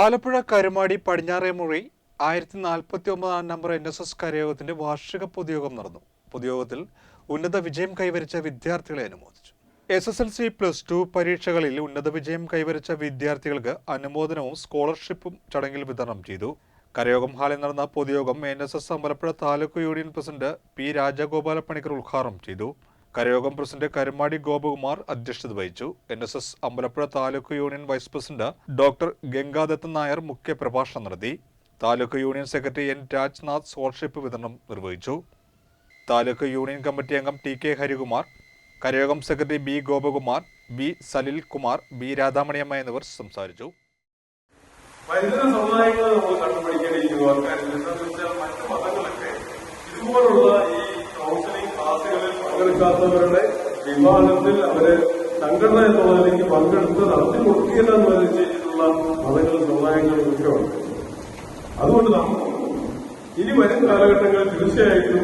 ആലപ്പുഴ കരുമാടി പടിഞ്ഞാറേമുറി ആയിരത്തി നാൽപ്പത്തി ഒമ്പതാം നമ്പർ എൻ എസ് എസ് കരയോഗത്തിന്റെ വാർഷിക പൊതുയോഗം നടന്നു. പൊതുയോഗത്തിൽ ഉന്നത വിജയം കൈവരിച്ച വിദ്യാർത്ഥികളെ അനുമോദിച്ചു. S S L C plus two പരീക്ഷകളിൽ ഉന്നത വിജയം കൈവരിച്ച വിദ്യാർത്ഥികൾക്ക് അനുമോദനവും സ്കോളർഷിപ്പും ചടങ്ങിൽ വിതരണം ചെയ്തു. കരയോഗം ഹാളിൽ നടന്ന പൊതുയോഗം N S S Ambalappuzha taluk union president P Rajagopala Panicker ഉദ്ഘാടനം ചെയ്തു. കരയോഗം പ്രസിഡന്റ് കരുമാടി ഗോപകുമാർ അധ്യക്ഷത വഹിച്ചു. N S S Ambalappuzha taluk union vice president doctor Gangadathan Nair മുഖ്യ പ്രഭാഷണം നടത്തി. Taluk union secretary N Rajnath scholarship വിതരണം നിർവഹിച്ചു. താലൂക്ക് യൂണിയൻ കമ്മിറ്റി അംഗം T K Harikumar കരയോഗം secretary B Gopakumar B Salil Kumar B Radhamaniyamma എന്നിവർ സംസാരിച്ചു. വൈദ്യുത സമുദായങ്ങൾ പങ്കെടുക്കാത്തവരുടെ വിമാനത്തിൽ അവർ സംഘടന എന്നുള്ളതിലേക്ക് പങ്കെടുത്ത് നടത്തി കൊടുക്കുകയില്ല എന്ന് വരെ ചെയ്തിട്ടുള്ള മതങ്ങളും സമുദായങ്ങളും ഒക്കെ ഉണ്ട്. അതുകൊണ്ട് നാം ഇനി വരും കാലഘട്ടങ്ങളിൽ തീർച്ചയായിട്ടും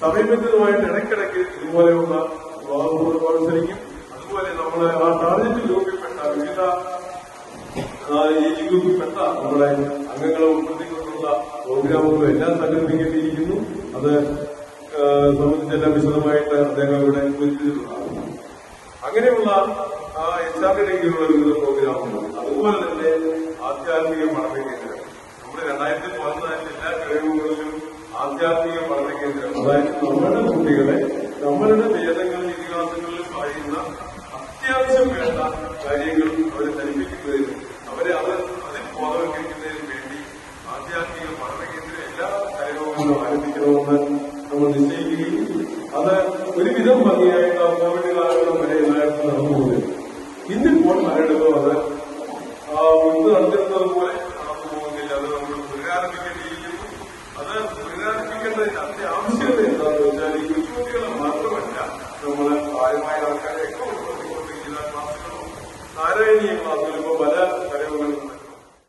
സമീപത്തിനുമായിട്ട് ഇടയ്ക്കിടയ്ക്ക് ഇതുപോലെയുള്ള വിവാഹങ്ങളോട് മത്സരിക്കും അതുപോലെ നമ്മളെ ആ ടാർഗറ്റ് രൂപപ്പെട്ട വിവിധ ഈ രൂപപ്പെട്ട നമ്മുടെ അംഗങ്ങളെ ഉൾപ്പെടുത്തിക്കൊണ്ടുള്ള പ്രോഗ്രാമുകളും എല്ലാം സംഘടിപ്പിക്കേണ്ടിയിരിക്കുന്നു. അത് സംബന്ധിച്ചെല്ലാം വിശദമായിട്ട് അദ്ദേഹം ഇവിടെ സൂചിപ്പിച്ചിട്ടുള്ളതാണ് അങ്ങനെയുള്ള എച്ച് ആർ ഡിയിലുള്ള വിവിധ പ്രോഗ്രാമുകൾ അതുപോലെ തന്നെ ആധ്യാത്മിക പഠന കേന്ദ്രം നമ്മുടെ രണ്ടായിരത്തി പതിനാലിൽ എല്ലാ കഴിവുകളിലും ആധ്യാത്മിക പഠന കേന്ദ്രം അതായത് നമ്മുടെ കുട്ടികളെ നമ്മൾ നിശ്ചയിക്കുകയും അത് ഒരുവിധം ഭംഗിയായിട്ട് ആ കോവിഡ് കാലഘട്ടം വരെ എല്ലായിടത്തും നടന്നു പോകുന്നത് ഇന്നിപ്പോൾ പലയിടത്തും അത് ആ, മുൻപ് നടന്നിരുന്നത് പോലെ നടന്നു പോകുന്നില്ല അത് നമ്മൾ പുനരാരംഭിക്കേണ്ടിയിരിക്കുന്നു അത് പുനരാരംഭിക്കേണ്ടതിന്റെ അത്യാവശ്യത എന്താണെന്ന് വെച്ചാൽ ഈ കുട്ടികളെ മാത്രമല്ല നമ്മൾ പ്രായമായ ആൾക്കാരെ ഒക്കെ ഉൾപ്പെടുത്തിക്കൊണ്ട് ഗീതാ ക്ലാസ്സുകളോ നാരായണീയ ക്ലാസ്സുകളോ